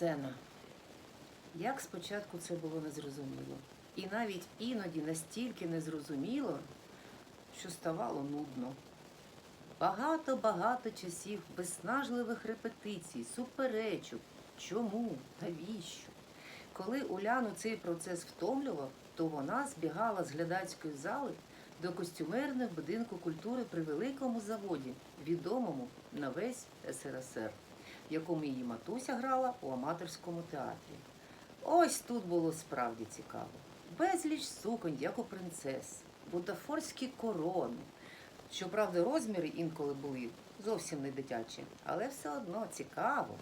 сцена. Як спочатку це було незрозуміло. І навіть іноді настільки незрозуміло, що ставало нудно. Багато-багато часів безснажливих репетицій, суперечок. Чому? Навіщо? Коли Уляну цей процес втомлював, то вона збігала з глядацької зали до костюмерного будинку культури при великому заводі, відомому на весь СРСР, якому її матуся грала у аматорському театрі. Ось тут було справді цікаво. Безліч суконь, як у принцес, бутафорські корони. Щоправда, розміри інколи були зовсім не дитячі, але все одно цікаво.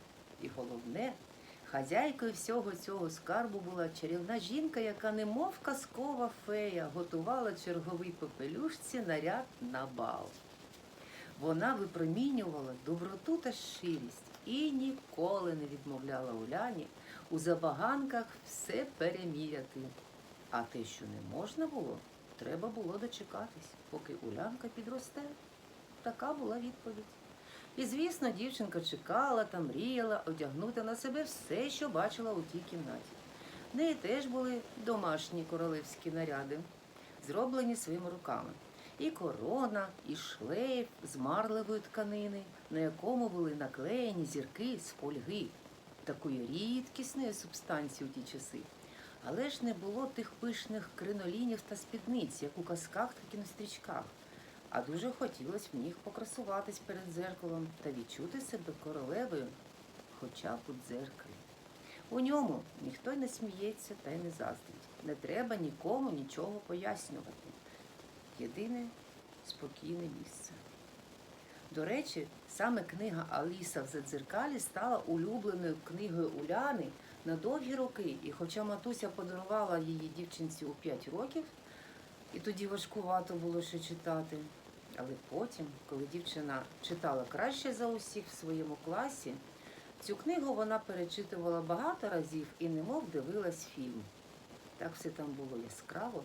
І головне, хазяйкою всього цього скарбу була чарівна жінка, яка, немов казкова фея, готувала черговій попелюшці наряд на бал. Вона випромінювала доброту та щирість і ніколи не відмовляла Уляні у забаганках все переміряти. А те, що не можна було, треба було дочекатись, поки Улянка підросте. Така була відповідь. І, звісно, дівчинка чекала та мріяла одягнути на себе все, що бачила у тій кімнаті. В неї теж були домашні королевські наряди, зроблені своїми руками. І корона, і шлейф з марлевої тканини, на якому були наклеєні зірки з фольги, такої рідкісної субстанції у ті часи. Але ж не було тих пишних кринолінів та спідниць, як у казках та кінострічках. А дуже хотілося в них покрасуватись перед дзеркалом та відчути себе королевою, хоча б у дзеркалі. У ньому ніхто й не сміється та й не заздрить. Не треба нікому нічого пояснювати. Єдине спокійне місце. До речі, саме книга Аліса в Задзеркалі стала улюбленою книгою Уляни на довгі роки. І хоча матуся подарувала її дівчинці у 5 років, і тоді важкувато було ще читати. Але потім, коли дівчина читала краще за усіх в своєму класі, цю книгу вона перечитувала багато разів і немов дивилась фільм. Так все там було яскраво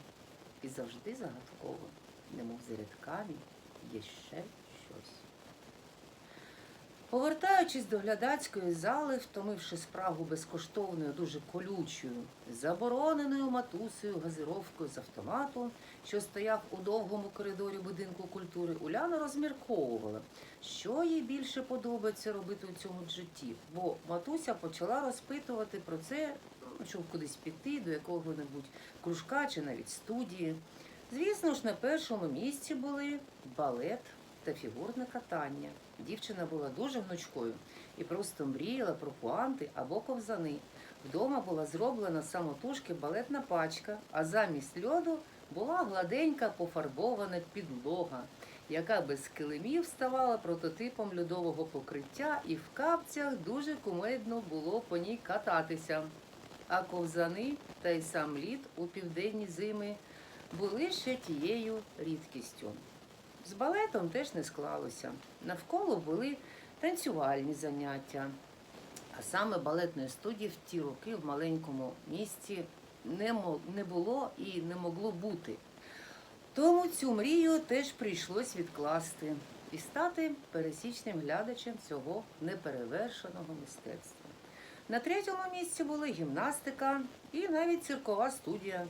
і завжди загадково, немов за є ще щось. Повертаючись до глядацької зали, втомивши спрагу безкоштовною, дуже колючою, забороненою матусею газировкою з автомату, що стояв у довгому коридорі будинку культури, Уляна розмірковувала, що їй більше подобається робити у цьому житті. Бо матуся почала розпитувати про це, ну, щоб кудись піти, до якого-небудь кружка чи навіть студії. Звісно ж, на першому місці були балет та фігурне катання. Дівчина була дуже гнучкою і просто мріяла про пуанти або ковзани. Вдома була зроблена самотужки балетна пачка, а замість льоду була гладенька пофарбована підлога, яка без килимів ставала прототипом льодового покриття, і в капцях дуже кумедно було по ній кататися. А ковзани та й сам лід у південні зими були ще тією рідкістю. З балетом теж не склалося. Навколо були танцювальні заняття. А саме балетної студії в ті роки в маленькому місті не, було і не могло бути. Тому цю мрію теж прийшлось відкласти і стати пересічним глядачем цього неперевершеного мистецтва. На третьому місці були гімнастика і навіть циркова студія.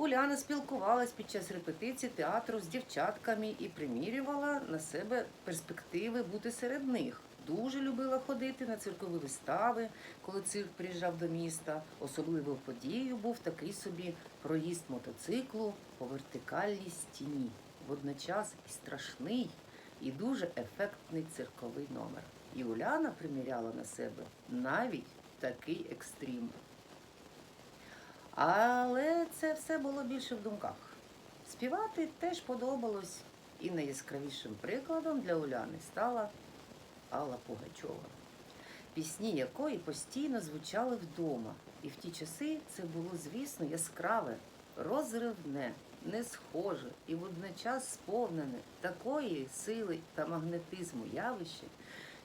Уляна спілкувалась під час репетиції театру з дівчатками і примірювала на себе перспективи бути серед них. Дуже любила ходити на циркові вистави, коли цирк приїжджав до міста. Особливою подією був такий собі проїзд мотоциклу по вертикальній стіні. Водночас і страшний, і дуже ефектний цирковий номер. І Уляна приміряла на себе навіть такий екстрім. Але це все було більше в думках. Співати теж подобалось, і найяскравішим прикладом для Уляни стала Алла Пугачова, пісні якої постійно звучали вдома. І в ті часи це було, звісно, яскраве, розривне, не схоже і водночас сповнене такої сили та магнетизму явище,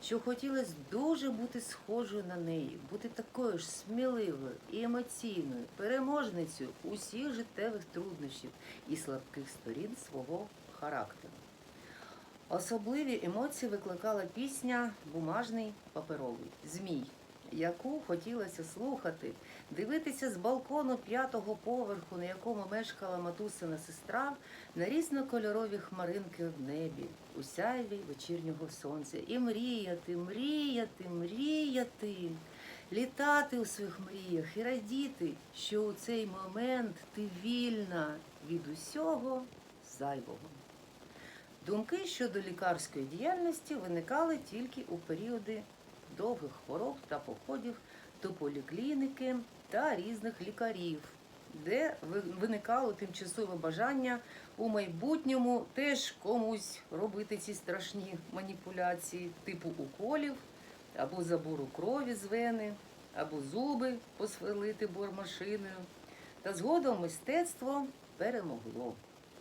що хотілося дуже бути схожою на неї, бути такою ж сміливою і емоційною, переможницею усіх життєвих труднощів і слабких сторін свого характеру. Особливі емоції викликала пісня Бумажний паперовий Змій, яку хотілося слухати, дивитися з балкону п'ятого поверху, на якому мешкала матусина сестра, на різнокольорові хмаринки в небі, у сяйві вечірнього сонця, і мріяти, мріяти, мріяти, літати у своїх мріях і радіти, що у цей момент ти вільна від усього зайвого. Думки щодо лікарської діяльності виникали тільки у періоди довгих хвороб та походів до поліклініки та різних лікарів, де виникало тимчасове бажання у майбутньому теж комусь робити ці страшні маніпуляції, типу уколів або забору крові з вени, або зуби посверлити бормашиною. Та згодом мистецтво перемогло.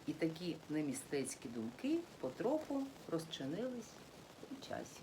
І такі немістецькі думки потроху розчинились у часі.